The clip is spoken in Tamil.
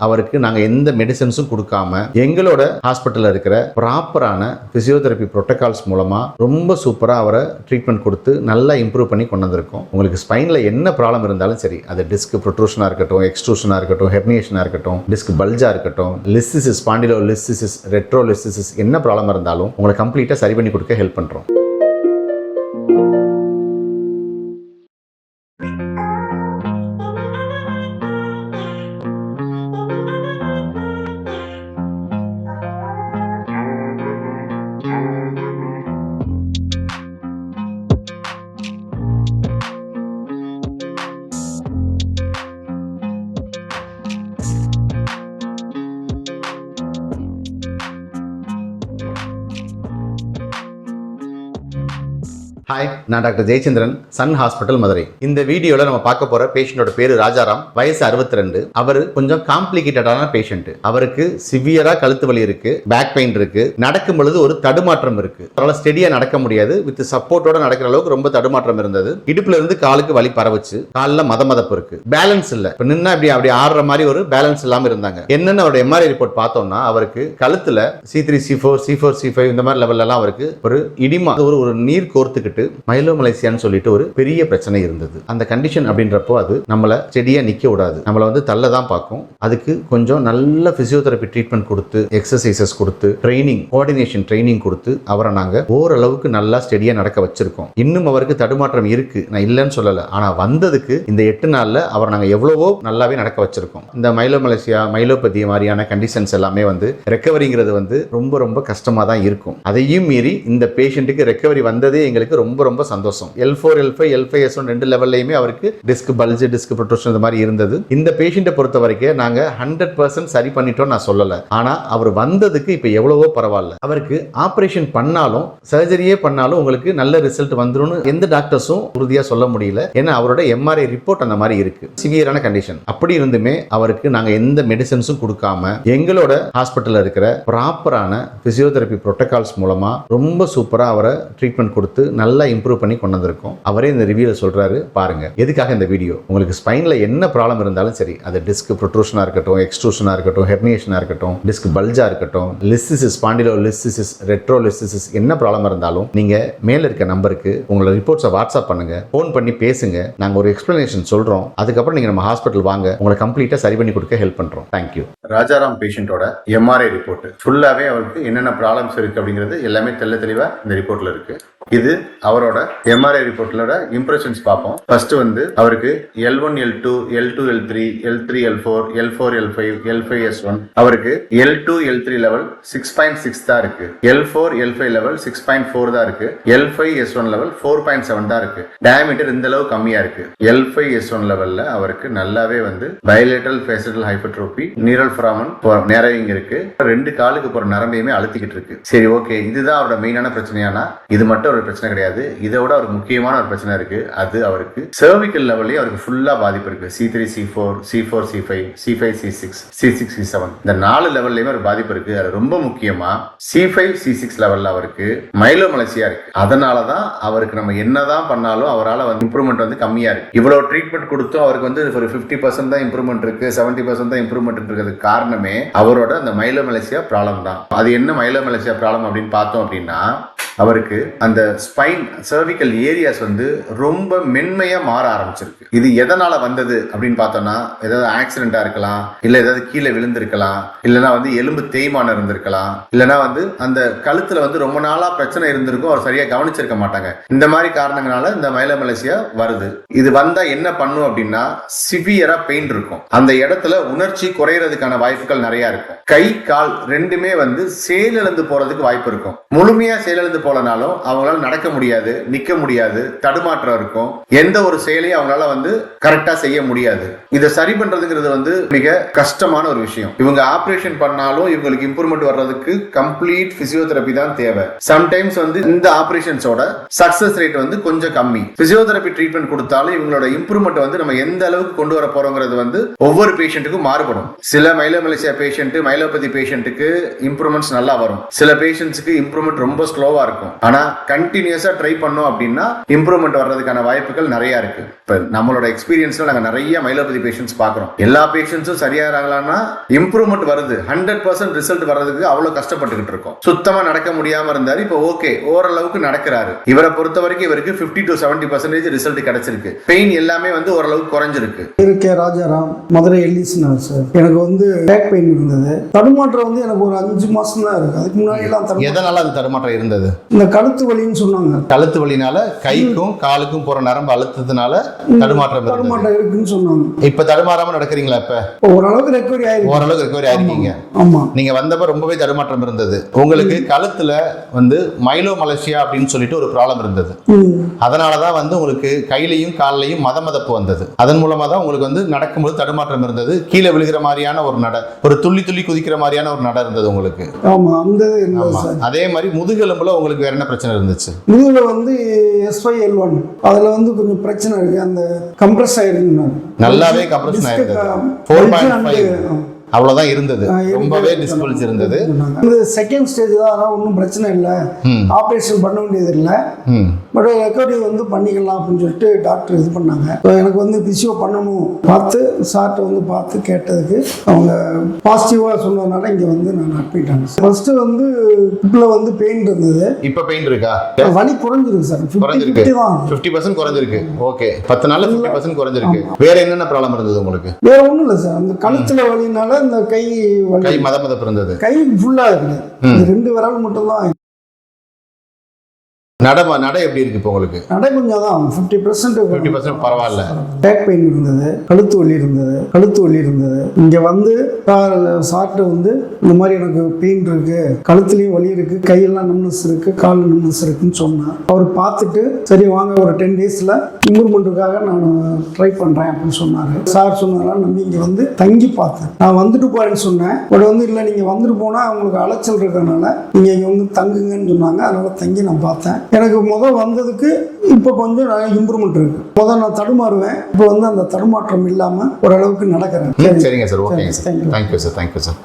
அவருக்கு நாங்கள் எந்த மெடிசன்ஸும் கொடுக்காம எங்களோட ஹாஸ்பிட்டலில் இருக்கிற ப்ராப்பரான ஃபிசியோதெரப்பி ப்ரோட்டோகால்ஸ் மூலமாக ரொம்ப சூப்பராக அவரை ட்ரீட்மெண்ட் கொடுத்து நல்லா இம்ப்ரூவ் பண்ணி கொண்டு வந்திருக்கோம். உங்களுக்கு ஸ்பைனில் என்ன ப்ராப்ளம் இருந்தாலும் சரி அது டிஸ்க் ப்ரொட்ரூஷனாக இருக்கட்டும் எக்ஸ்ட்ரூஷனாக இருக்கட்டும் ஹெர்னியேஷனாக இருக்கட்டும் டிஸ்க் பல்ஜாக இருக்கட்டும் லிஸ்டிசிஸ் பாண்டிலோ லிஸ்டிசிஸ் ரெட்ரோ லிஸ்டிசிஸ் என்ன ப்ராப்ளம் இருந்தாலும் உங்களை கம்ப்ளீட்டாக சரி பண்ணி கொடுக்க ஹெல்ப் பண்ணுறோம் ஹாய் நான் doctor Jayachandran Sun hospital Madurai. இந்த வீடியோவில் நம்ம பார்க்க போகிற பேஷண்ட்டோட பேர் ராஜாராம். வயசு 62 ரெண்டு அவர் கொஞ்சம் காம்ப்ளிகேட்டடான பேஷண்ட் அவருக்கு சிவியராக கழுத்து வலி இருக்கு பேக் பெயின் இருக்கு. நடக்கும் பொழுது ஒரு தடுமாற்றம் இருக்கு. அதனால ஸ்டெடியாக நடக்க முடியாது. வித் சப்போர்ட்டோட நடக்கிற அளவுக்கு ரொம்ப தடுமாற்றம் இருந்தது. இடுப்புல இருந்து காலுக்கு வலி பரவுச்சு. காலில் மத மதப்பு இருக்கு. பேலன்ஸ் இல்லை. இப்போ நின்னா அப்படி அப்படி ஆடுற மாதிரி ஒரு பேலன்ஸ் இல்லாமல் இருந்தாங்க. என்னன்னு அவரோட எம்ஆர்ஐ ரிப்போர்ட் பார்த்தோம்னா அவருக்கு கழுத்துல C three C four C four C five இந்த மாதிரி லெவல்ல எல்லாம் அவருக்கு ஒரு இடிமா ஒரு ஒரு நீர் கோர்த்துக்கிட்டு மைலோமலைசியான்னு சொல்லிட்டு ஒரு பெரிய பிரச்சனை இருந்தது. அந்த கண்டிஷன் அப்படின்றப்போ அது நம்மளை செடியா நிக்க விடாது. நம்மளை வந்து தள்ள தான் பார்க்கும். அதுக்கு கொஞ்சம் நல்ல பிசியோதெரப்பி ட்ரீட்மெண்ட் கொடுத்து எக்ஸசைசஸ் கொடுத்து ட்ரைனிங் கோஆர்டினேஷன் ட்ரைனிங் கொடுத்து அவரை நாங்க ஓரளவுக்கு நல்லா ஸ்டெடியா நடக்க வச்சிருக்கோம். இன்னும் அவருக்கு தடுமாற்றம் இருக்கு. நான் இல்லைன்னு சொல்லல. ஆனா வந்ததுக்கு இந்த எட்டு நாள்ல அவர் நாங்க எவ்வளவோ நல்லாவே நடக்க வச்சிருக்கோம். இந்த மைலோமலேசியா மைலோபதி மாதிரியான கண்டிஷன்ஸ் எல்லாமே வந்து ரெக்கவரிங்கிறது வந்து ரொம்ப ரொம்ப கஷ்டமா தான் இருக்கும். அதையும் மீறி இந்த பேஷண்ட்டுக்கு ரெக்கவரி வந்ததே எங்களுக்கு ரொம்ப ரொம்ப ரொம்ப சந்தோஷம். L four L five L five S one ரெண்டு லெவல்லையுமே அவருக்கு டிஸ்க் பல்ஜ் டிஸ்க் ப்ரொட்ரூஷன் இந்த மாதிரி இருந்தது. இந்த பேஷண்ட்டை பொறுத்த வரைக்கும் நாங்கள் ஹண்ட்ரட் பர்சன்ட் சரி பண்ணிட்டோம் நான் சொல்லலை. ஆனால் அவர் வந்ததுக்கு இப்போ எவ்வளவோ பரவாயில்ல. அவருக்கு ஆப்ரேஷன் பண்ணாலும் சர்ஜரியே பண்ணாலும் உங்களுக்கு நல்ல ரிசல்ட் வந்துடும் எந்த டாக்டர்ஸும் உறுதியாக சொல்ல முடியல. ஏன்னா அவரோட எம்ஆர்ஐ ரிப்போர்ட் அந்த மாதிரி இருக்கு. சிவியரான கண்டிஷன் அப்படி இருந்துமே அவருக்கு நாங்கள் எந்த மெடிசன்ஸும் கொடுக்காம எங்களோட ஹாஸ்பிட்டலில் இருக்கிற ப்ராப்பரான பிசியோதெரபி ப்ரோட்டோகால்ஸ் மூலமாக ரொம்ப சூப்பராக அவரை ட்ரீட்மெண்ட் கொடுத்து நல்ல இம்ப்ரூவ் பண்ணி கொண்டு வந்திருக்கோம். அவரே இந்த ரிவ்யூவில் சொல்றாரு பாருங்க. எதுக்காக இந்த வீடியோ உங்களுக்கு ஸ்பைன்ல என்ன ப்ராப்ளம் இருந்தாலும் சரி அது டிஸ்க் ப்ரொட்ரூஷனா இருக்கட்டும் எக்ஸ்ட்ரூஷனா இருக்கட்டும் ஹெர்னியேஷனா இருக்கட்டும் டிஸ்க் பல்ஜா இருக்கட்டும் லிஸ்டிசிஸ் பாண்டிலோ லிஸ்டிசிஸ் ரெட்ரோ லிஸ்டிசிஸ் என்ன ப்ராப்ளம் இருந்தாலும் நீங்க மேல இருக்க நம்பருக்கு உங்களோட ரிப்போர்ட்ஸை வாட்ஸ்அப் பண்ணுங்க ஃபோன் பண்ணி பேசுங்க. நாங்க ஒரு எக்ஸ்பிளனேஷன் சொல்றோம். அதுக்கப்புறம் நீங்க நம்ம ஹாஸ்பிட்டல் வாங்க உங்களை கம்ப்ளீட்டா சரி பண்ணி கொடுக்க ஹெல்ப் பண்றோம். தேங்க்யூ ராஜாராம் பேஷண்ட்டோட எம்ஆர்ஐ ரிப்போர்ட் ஃபுல்லாவே அவருக்கு என்னென்ன ப்ராப்ளம்ஸ் இருக்கு அப்படிங்கிறது எல்லாமே தெள்ள தெளிவா இந்த ரிப்போர்ட்ல இருக்கு. இது அவரோட எம்ஆர்ஐ ரிப்போர்ட்லோட இம்ப்ரெஷன்ஸ் பார்ப்போம். ஃபர்ஸ்ட் வந்து அவருக்கு L one L two L two L three L three L four L four L five L five S one அவருக்கு L two L three level six point six தான் இருக்கு. L four L five level six point four தான் இருக்கு. L five S one level four point seven தான் இருக்கு. டயமீட்டர் இந்த அளவு கம்மியா இருக்கு. எல் ஃபைவ் எஸ் ஒன் லெவல்ல அவருக்கு நல்லாவே வந்து பயலேட்டல் ஃபேசட்டல் ஹைப்பர்ட்ரோபி நீரல் ஃபிராமன் நேரவிங் இருக்கு. ரெண்டு காலுக்கு போற நரம்பையுமே அழுத்திக்கிட்டு இருக்கு. சரி ஓகே இதுதான் அவரோட மெயினான பிரச்சனையானா இது மட்டும் ஒரு பிரச்சனை கிடையாது. இதை விட அவருக்கு முக்கியமான ஒரு பிரச்சனை இருக்கு. அது அவருக்கு சர்விக்கல் லெவல்லே அவருக்கு ஃபுல்லா பாதிப்பு இருக்கு. C three C four C four C five C five C six C six C seven இந்த நாலு லெவல்லையுமே ஒரு பாதிப்பு இருக்கு. அது ரொம்ப முக்கியமா சி ஃபைவ் சி சிக்ஸ் லெவல்ல அவருக்கு மைலோ மைலோமலசியா இருக்கு. அதனால தான் அவருக்கு நம்ம என்னதான் பண்ணாலும் அவரால் வந்து இம்ப்ரூவ்மெண்ட் வந்து கம்மியா இருக்கு. இவ்வளவு ட்ரீட்மெண்ட் கொடுத்தும் அவருக்கு வந்து ஒரு ஃபிஃப்டி பர்சன்ட் தான் இம்ப்ரூவ்மெண்ட் இருக்கு. செவன்டி பர்சன்ட் தான் இம்ப்ரூவ்மெண்ட் இருக்கிறதுக்கு காரணமே அவரோட அந்த மைலோமலசியா ப்ராப்ளம் தான். அது என்ன மைலோமலசியா ப்ராப்ளம் அப்படின்னு பார்த்தோம் அப்படின்னா அவருக்கு அந்த ஸ்பைன் சர்விக்கல் ஏரியாஸ் வந்து ரொம்ப மென்மையா மாற ஆரம்பிச்சிருக்கு. இது எதனால வந்தது அப்படின்னு பார்த்தோம்னா ஏதாவது ஆக்சிடென்டா இருக்கலாம் இல்ல ஏதாவது கீழே விழுந்திருக்கலாம் இல்லைன்னா வந்து எலும்பு தேய்மானம் இருந்திருக்கலாம் இல்லைன்னா வந்து அந்த கழுத்துல வந்து ரொம்ப நாளா பிரச்சனை இருந்திருக்கும் அவர் சரியா கவனிச்சிருக்க மாட்டாங்க. இந்த மாதிரி காரணங்களால இந்த மயில மலேசியா வருது. இது வந்தா என்ன பண்ணும் அப்படின்னா சிவியரா பெயின் இருக்கும். அந்த இடத்துல உணர்ச்சி குறையறதுக்கான வாய்ப்புகள் நிறைய இருக்கும். கை கால் ரெண்டுமே வந்து செயலிழந்து போறதுக்கு வாய்ப்பு இருக்கும். முழுமையா செயலிழந்து போலனாலும் அவங்களால நடக்க முடியாது நிக்க முடியாது தடுமாற்றம் இருக்கும். எந்த ஒரு செயலையும் அவங்களால வந்து கரெக்டா செய்ய முடியாது. இதை சரி பண்றதுங்கிறது வந்து மிக கஷ்டமான ஒரு விஷயம். இவங்க ஆபரேஷன் பண்ணாலும் இவங்களுக்கு இம்ப்ரூவ்மெண்ட் வர்றதுக்கு கம்ப்ளீட் பிசியோதெரபி தான் தேவை. சம்டைம்ஸ் வந்து இந்த ஆபரேஷன்ஸோட சக்சஸ் ரேட் வந்து கொஞ்சம் கம்மி. பிசியோதெரபி ட்ரீட்மெண்ட் கொடுத்தாலும் இவங்களோட இம்ப்ரூவ்மெண்ட் வந்து நம்ம எந்த அளவுக்கு கொண்டு வர போறோங்கிறது வந்து ஒவ்வொரு பேஷண்ட்டுக்கும் மாறுபடும். சில மைலோமலேசியா பேஷண்ட் மைலோபதி பேஷண்ட்டுக்கு இம்ப்ரூவ்மெண்ட்ஸ் நல்லா வரும். சில பேஷண்ட்ஸ்க்கு இம்ப்ரூவ்மெண்ட் ரொம்ப ஸ்லோவா இருக்கும். ஆனா கண்டினியூஸா ட்ரை பண்ணோம் அப்படின்னா இம்ப்ரூவ்மெண்ட் வர்றதுக்கான வாய்ப்புகள் நிறைய இருக்கு. இப்ப நம்மளோட எக்ஸ்பீரியன்ஸ்ல நாங்க நிறைய மைலோபதி பேஷண்ட்ஸ் பாக்குறோம் எல்லா பேஷண்ட்ஸும் சரியாகலாம்னா இம்ப்ரூவ்மெண்ட் வருது. ஹண்ட்ரட் பர்சன்ட் ரிசல்ட் வர்றதுக்கு அவ்வளவு கஷ்டப்பட்டுக்கிட்டு இருக்கோம். சுத்தமா நடக்க முடியாம இருந்தாரு. இப்போ ஓகே ஓரளவுக்கு நடக்கிறாரு. இவரை பொறுத்த வரைக்கும் இவருக்கு 50 டு 70% பர்சன்டேஜ் ரிசல்ட் கிடைச்சிருக்கு. பெயின் எல்லாமே வந்து ஓரளவுக்கு குறைஞ்சிருக்கு. பேரு கே. ராஜாராம் மதுரை எல்லிஸ்னார் சார். எனக்கு வந்து பேக் பெயின் இருந்தது. தடுமாற்றம் வந்து எனக்கு ஒரு அஞ்சு மாசம் தான் இருக்கு. அதுக்கு முன்னாடி எல்லாம் எதனால அது தடுமாற்றம் இருந்தது? இந்த கழுத்து வலின்னு சொன்னாங்க. கழுத்து வலினால கைக்கும் காலுக்கும் போற நரம்பு அழுத்தத்தினால தடுமாற்றம் இருந்தது. தடுமாற்றம் இருக்குன்னு சொன்னாங்க. இப்ப தடுமாறாம நடக்கிறீங்களா இப்ப? ஓரளவுக்கு ரெக்கவரி ஆயிருக்கு. ஓரளவுக்கு ரெக்கவரி ஆயிருக்கீங்க. ஆமா. நீங்க வந்தப்ப ரொம்பவே தடுமாற்றம் இருந்தது. உங்களுக்கு கழுத்துல வந்து மைலோ மலேசியா அப்படின்னு சொல்லிட்டு ஒரு ப்ராப்ளம் இருந்தது. அதனாலதான் வந்து உங்களுக்கு கையிலையும் கால்லையும் மத மதப்பு வந்தது. அதன் மூலமா தான் உங்களுக்கு வந்து நடக்கும்போது தடுமாற்றம் இருந்தது. கீழே விழுகிற மாதிரியான ஒரு நட ஒரு துள்ளி துள்ளி குதிக்கிற மாதிரியான ஒரு நட இருந்தது உங்களுக்கு. இருந்தது அதே மாதிரி முதுகெலும்புல உங்களுக்கு வேற என்ன பிரச்சனை இருந்துச்சு முதுகுல வந்து எஸ்ஒய் எல் ஒன் அதுல வந்து கொஞ்சம் பிரச்சனை இருக்கு. அந்த கம்ப்ரஸ் ஆயிருக்குங்க நல்லாவே பாயிண்ட் ஃபைவ் அவ்வளவுதான் இருந்தது. ரொம்பவே டிஸ்பிள்ஸ் இருந்தது. இது செகண்ட் ஸ்டேஜ் தான் அதனால ஒன்றும் பிரச்சனை இல்லை. ஆப்ரேஷன் பண்ண வேண்டியது இல்லை. பட் ரெக்கவரி வந்து பண்ணிக்கலாம் அப்படின்னு சொல்லிட்டு டாக்டர் இது பண்ணாங்க. எனக்கு வந்து பிசியோ பண்ணணும் பார்த்து சார்ட்ட வந்து பார்த்து கேட்டதுக்கு அவங்க பாசிட்டிவாக சொன்னதுனால இங்கே வந்து நான் அட்மிட் ஆனேன். ஃபர்ஸ்ட்டு வந்து இப்பில் வந்து பெயின் இருந்தது. இப்ப பெயின் இருக்கா? வலி குறைஞ்சிருக்கு சார் குறைஞ்சிருக்கு. ஃபிஃப்டி பர்சன்ட் குறைஞ்சிருக்கு. ஓகே பத்து நாள்ல ஃபிஃப்டி பர்சன்ட் குறைஞ்சிருக்கு. வேற என்னென்ன ப்ராப்ளம் இருந்தது உங்களுக்கு? வேற ஒன்றும் இல்லை சார் அந்த கழுத்தில் வலினால இந்த கை கை மத மதப்பு இருந்தது. கை ஃபுல்லாக இருக்குது. ரெண்டு விரல் மட்டும்தான் நட நட எப்படி இருக்கு இப்போ உங்களுக்கு? நடை கொஞ்சம் தான் ஃபிஃப்டி ஃபிஃப்டி பர்சன்ட் பர்சன்ட் பரவாயில்ல. பேக் பெயின் இருந்தது கழுத்து வலி இருந்தது கழுத்து வலி இருந்தது. இங்கே வந்து சார் சார்ட்ட வந்து இந்த மாதிரி எனக்கு பெயின் இருக்கு கழுத்துலையும் வலி இருக்கு கையெல்லாம் நம்னஸ் இருக்கு கால் நம்னஸ் இருக்குன்னு சொன்னேன் அவர் பார்த்துட்டு சரி வாங்க ஒரு டென் டேஸில் இம்ப்ரூவ்மெண்ட்டுக்காக நான் ட்ரை பண்ணுறேன் அப்படின்னு சொன்னார். சார் சொன்னதெல்லாம் நம்பி இங்கே வந்து தங்கி பார்த்தேன். நான் வந்துட்டு போறேன்னு சொன்னேன். பட் வந்து இல்லை நீங்கள் வந்துட்டு போனால் உங்களுக்கு அலைச்சல் இருக்கறனால நீங்கள் இங்கே வந்து தங்குங்கன்னு சொன்னாங்க. அதனால தங்கி நான் பார்த்தேன். எனக்கு முதல் வந்ததுக்கு இப்போ கொஞ்சம் இம்ப்ரூவ்மெண்ட் இருக்கு. முதல் நான் தடுமாறுவேன். இப்போ வந்து அந்த தடுமாற்றம் இல்லாமல் ஓரளவுக்கு நடக்கிறேன். சரிங்க சார் ஓகேங்க sir. Thank you sir thank you sir